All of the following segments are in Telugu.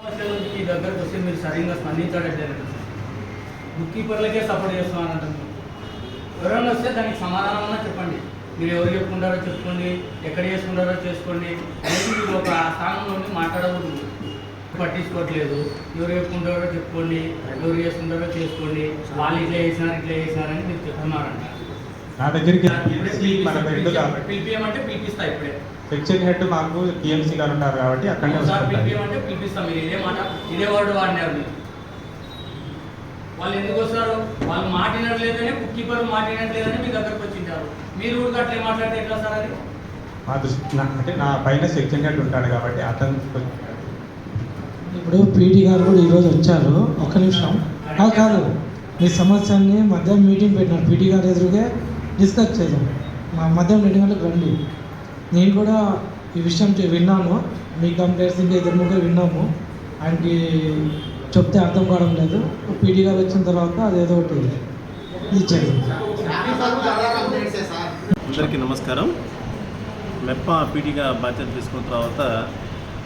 సమస్యల మీ దగ్గరకు వస్తే మీరు సరిగ్గా స్పందించట్లేదు బుక్ కీపర్లకే సపోర్ట్ చేస్తున్నాను అంటున్నారు. ఎవరైనా వస్తే దానికి సమాధానం అన్నా చెప్పండి. మీరు ఎవరు చెప్పుకుంటారో చెప్పుకోండి ఎక్కడ చేసుకుంటారో చేసుకోండి. అనేది మీరు ఒక స్థానంలో ఉండి మాట్లాడకూడదు. పట్టించుకోవట్లేదు. ఎవరు చెప్పుకుంటారో చెప్పుకోండి ఎవరు చేసుకుంటారో చేసుకోండి. వాళ్ళు ఇట్లా చేసినారు ఇట్లా చేసినారని మీరు చెప్తున్నారంట. నా దగ్గరికి మన హెడ్ కాబట్టి సెక్షన్ హెడ్ మాకు టీఎంసీ గారు ఉన్నారు కాబట్టి అక్కడనే మీరు ఇదే మాట ఇదే వర్డ్ వాడినారు వాళ్ళు ఎందుకు వస్తారు? వాళ్ళు మాట్లాడలేదనే కుక్ కీపర్ మాట్లాడలేదని మీ దగ్గరకు వచ్చింటారు. మీరు కూడా అట్లే మాట్లాడితే ఎట్లా సార్ అది? మా దృష్టి నా- అంటే నా పైన సెక్షన్ హెడ్ ఉంటాడు కాబట్టి అతను ఇప్పుడు పీటీ గారు కూడా ఈరోజు వచ్చారు. ఒక్క నిమిషం. ఆ, కాదు. మీ సమస్యని మధ్యాహ్నం మీటింగ్ పెట్టినారు. పీటీ గారు ఎదురుగా డిస్కస్ చేద్దాం. మా మధ్యాహ్నం రెండు గంటలకు రండి. నేను కూడా ఈ విషయం విన్నాను. మీ కంప్లైంట్స్ ఇంకా ఇద్దరు ముగ్గురు విన్నాము. ఆయనకి చెప్తే అర్థం కావడం లేదు. పీటీ గారు వచ్చిన తర్వాత అదేదో ఒకటి ఇచ్చేది అందరికీ నమస్కారం. మెప్ప పీటీగా బాధ్యత తీసుకున్న తర్వాత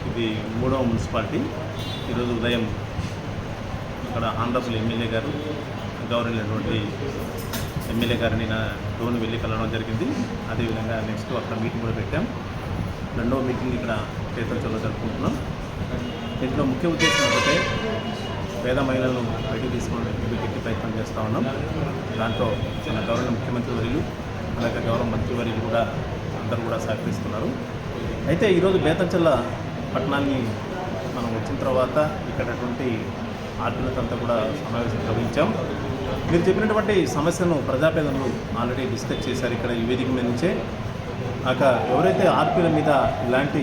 ఇది మూడవ మున్సిపాలిటీ. ఈరోజు ఉదయం ఇక్కడ ఆంధ్రప్రదేశ్ ఎమ్మెల్యే గారు గౌరవమైనటువంటి ఎమ్మెల్యే గారిని నా టోన్ వెళ్ళి కలవడం జరిగింది. అదేవిధంగా నెక్స్ట్ అక్కడ మీటింగ్ కూడా పెట్టాం. రెండవ మీటింగ్ ఇక్కడ పేదచల్లో జరుపుకుంటున్నాం. దీంట్లో ముఖ్య ఉద్దేశం ఏంటంటే పేద మహిళలను బయటికి తీసుకోవడానికి గట్టి ప్రయత్నం చేస్తూ ఉన్నాం. దాంట్లో మన గౌరవ ముఖ్యమంత్రి వర్యులు అలాగే గౌరవ మంత్రివర్యులు కూడా అందరూ కూడా సహకరిస్తున్నారు. అయితే ఈరోజు బేతంచెల్ల పట్టణాన్ని మనం వచ్చిన తర్వాత ఇక్కడటువంటి ఆర్పిలతంతా కూడా సమావేశం నిర్వహించాం. మీరు చెప్పినటువంటి సమస్యను ప్రజాపేదలు ఆల్రెడీ డిస్కస్ చేశారు ఇక్కడ ఈ వేదిక మీద నుంచే. ఆక ఎవరైతే ఆర్పీల మీద ఇలాంటి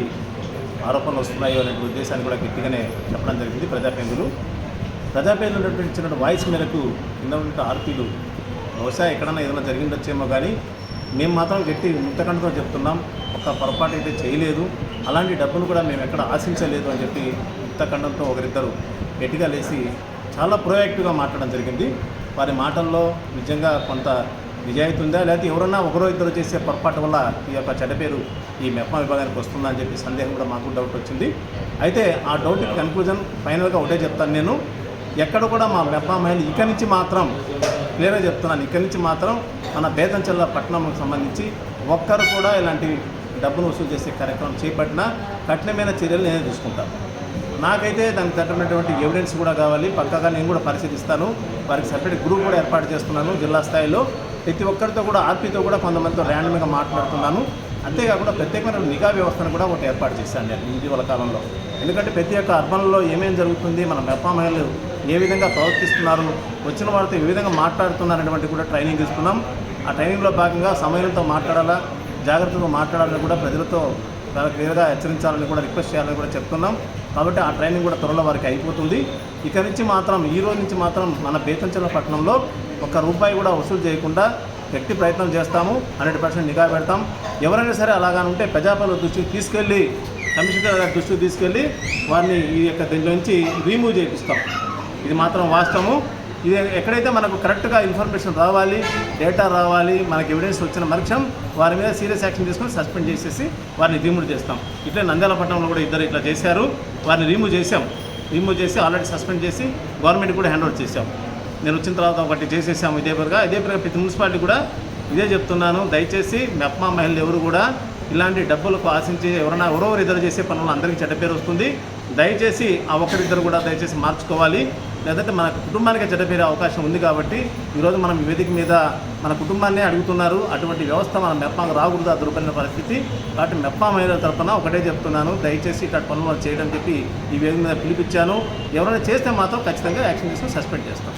ఆరోపణలు వస్తున్నాయో అనే ఉద్దేశాన్ని కూడా గట్టిగానే చెప్పడం జరిగింది ప్రజాపేదలు. ప్రజాపేదలు ఉన్నటువంటి ఇచ్చిన వాయిస్ మేరకు కింద ఉన్న ఆర్పీలు బహుశా ఎక్కడన్నా ఏదైనా జరిగిండొచ్చేమో కానీ మేము మాత్రం గట్టి ముత్తకండతో చెప్తున్నాం ఒక్క పొరపాటు అయితే చేయలేదు అలాంటి డబ్బులు కూడా మేము ఎక్కడ ఆశించలేదు అని చెప్పి ముత్తకండంతో ఒకరిద్దరు గట్టిగా లేచి చాలా ప్రొయాక్టివ్గా మాట్లాడడం జరిగింది. వారి మాటల్లో నిజంగా కొంత నిజాయితీ ఉందా లేకపోతే ఎవరన్నా ఒకరో ఇద్దరు చేసే పొరపాటు వల్ల ఈ యొక్క చెడ్డ పేరు ఈ మెప్ప విభాగానికి వస్తుందా అని చెప్పి సందేహం కూడా మాకు డౌట్ వచ్చింది. అయితే ఆ డౌట్ కన్క్లూజన్ ఫైనల్గా ఒకటే చెప్తాను నేను. ఎక్కడ కూడా మా మెప్ప మహిళలు ఇక్కడి నుంచి మాత్రం క్లియర్గా చెప్తున్నాను. ఇక్కడి నుంచి మాత్రం మన బేదంచెల్ల పట్టణంకి సంబంధించి ఒక్కరు కూడా ఇలాంటి డబ్బును వసూలు చేసే కార్యక్రమం చేపట్టినా కఠినమైన చర్యలు నేనే తీసుకుంటాను. నాకైతే దానికి తట్టినటువంటి ఎవిడెన్స్ కూడా కావాలి. పక్కగా నేను కూడా పరిశీలిస్తాను. వారికి సపరేట్ గ్రూప్ కూడా ఏర్పాటు చేస్తున్నాను జిల్లా స్థాయిలో. ప్రతి ఒక్కరితో కూడా ఆర్పీతో కూడా కొంతమందితో ర్యాండమ్గా మాట్లాడుతున్నాను. అంతేకాకుండా ప్రత్యేకమైన నిఘా వ్యవస్థను కూడా ఒకటి ఏర్పాటు చేశాను నేను ఇటీవల కాలంలో. ఎందుకంటే ప్రతి ఒక్క అర్బన్లో ఏమేమి జరుగుతుంది మన మెప్పా మహిళలు ఏ విధంగా ప్రవర్తిస్తున్నారు వచ్చిన వారితో ఏ విధంగా మాట్లాడుతున్నారనేటువంటి కూడా ట్రైనింగ్ ఇస్తున్నాం ఆ ట్రైనింగ్లో భాగంగా సమయంతో మాట్లాడాలా జాగ్రత్తగా మాట్లాడాలని కూడా ప్రజలతో చాలా క్లియర్గా హెచ్చరించాలని కూడా రిక్వెస్ట్ చేయాలని కూడా చెప్తున్నాం. కాబట్టి ఆ ట్రైనింగ్ కూడా త్వరలో వారికి అయిపోతుంది. ఇక నుంచి మాత్రం ఈ రోజు నుంచి మాత్రం మన బేతంచెల పట్టణంలో ఒక్క రూపాయి కూడా వసూలు చేయకుండా గట్టి ప్రయత్నం చేస్తాము. హండ్రెడ్ పర్సెంట్ నిఘా పెడతాం. ఎవరైనా సరే అలాగా ఉంటే ప్రజాపాలన దృష్టికి తీసుకెళ్ళి కమిషనర్ గారి దృష్టికి తీసుకెళ్ళి వారిని ఈ యొక్క దీంట్లో నుంచి రిమూవ్ చేపిస్తాం ఇది మాత్రం వాస్తవము. ఇది ఎక్కడైతే మనకు కరెక్ట్గా ఇన్ఫర్మేషన్ రావాలి డేటా రావాలి మనకి ఎవిడెన్స్ వచ్చిన మరుక్షం వారి మీద సీరియస్ యాక్షన్ తీసుకొని సస్పెండ్ చేసేసి వారిని రిమూవ్ చేస్తాం. ఇట్లా నంద్యాల పట్టణంలో కూడా ఇద్దరు ఇట్లా చేశారు. వారిని రిమూవ్ చేసాం రిమూవ్ చేసి ఆల్రెడీ సస్పెండ్ చేసి గవర్నమెంట్ కూడా హ్యాండ్ ఓవర్ చేసాం నేను వచ్చిన తర్వాత ఒకటి చేసేసాము ఇదే పరంగా ఇదే పరంగా ప్రతి మున్సిపాలిటీ కూడా ఇదే చెప్తున్నాను. దయచేసి మెప్మా మహిళలు ఎవరు కూడా ఇలాంటి డబ్బులకు ఆశించి ఎవరైనా ఎవరో ఇద్దరు చేసే పనులు అందరికీ చెడ్డ పేరు వస్తుంది. దయచేసి ఆ ఒక్కరిద్దరు కూడా దయచేసి మార్చుకోవాలి. లేదంటే మన కుటుంబానికి చెడ్డపేరే అవకాశం ఉంది కాబట్టి ఈరోజు మనం ఈ వేదిక మీద మన కుటుంబాన్నే అడుగుతున్నారు. అటువంటి వ్యవస్థ మన మెప్పాకు రాకూడదు ఆ పరిస్థితి. కాబట్టి మెప్పా మహిళల తరఫున ఒకటే చెప్తున్నాను. దయచేసి ఇట్లాంటి పనులు చేయడం చెప్పి ఈ వేదిక మీద పిలిపించాను. ఎవరైనా చేస్తే మాత్రం ఖచ్చితంగా యాక్షన్ తీసుకుని సస్పెండ్ చేస్తాం.